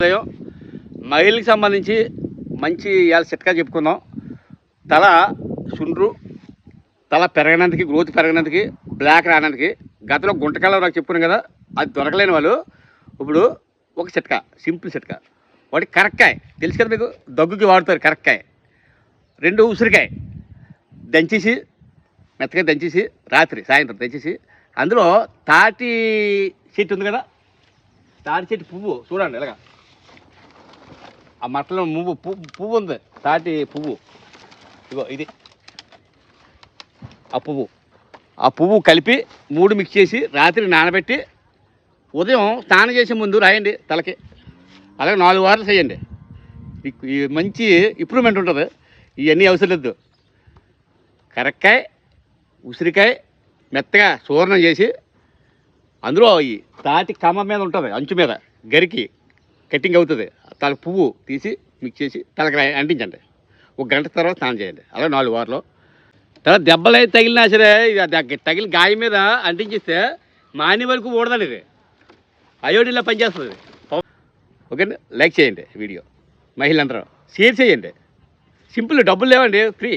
ఉదయం మహిళకి సంబంధించి మంచి ఇవాళ చిట్కా చెప్పుకుందాం. తల సుండ్రు తల పెరగనందుకు గ్రోత్ పెరగనందుకు బ్లాక్ రానందుకు గతంలో గుంటకాలం నాకు చెప్పుకున్నాను కదా అది దొరకలేని వాళ్ళు ఇప్పుడు ఒక చిట్కా సింపుల్ చిట్కా. వాటి కరక్కాయ తెలుసు కదా మీకు దగ్గుకి వాడుతారు కరక్కాయ. రెండు ఉసిరికాయ దంచేసి మెత్తగా దంచేసి రాత్రి సాయంత్రం దంచేసి అందులో తాటి చెట్టు ఉంది కదా తాటి చెట్టు పువ్వు చూడండి ఇలాగా. ఆ మట్టలో మువ్వు పువ్వు పువ్వు ఉంది. తాటి పువ్వు. ఇగో ఇది. ఆ పువ్వు. ఆ పువ్వు కలిపి మూడు మిక్స్ చేసి రాత్రి నానబెట్టి ఉదయం స్నానం చేసే ముందు రాయండి తలకి. అలాగే నాలుగు వారాలు చేయండి. ఈ మంచి ఇంప్రూవ్మెంట్ ఉంటుంది. ఇవన్నీ అవసరం లేదు. కరక్కాయ ఉసిరికాయ మెత్తగా చూర్ణం చేసి అందులో ఈ తాటి కమ్మ మీద ఉంటుంది అంచు మీద గరికి కట్టింగ్ అవుతుంది. తల పువ్వు తీసి మిక్స్ చేసి తలకి అంటించండి. ఒక గంట తర్వాత స్నానం చేయండి. అలా నాలుగు వారాలు. తర్వాత దెబ్బలు అయితే తగిలినా సరే ఇది గాయ తగిలి గాయం మీద అంటించిస్తే మాని వరకు ఊడదండి ఇది. అయోడిలా పనిచేస్తుంది ఓకే లైక్ చేయండి వీడియో. మహిళలందరూ షేర్ చేయండి. సింపుల్ డబ్బులు లేవండి ఫ్రీ.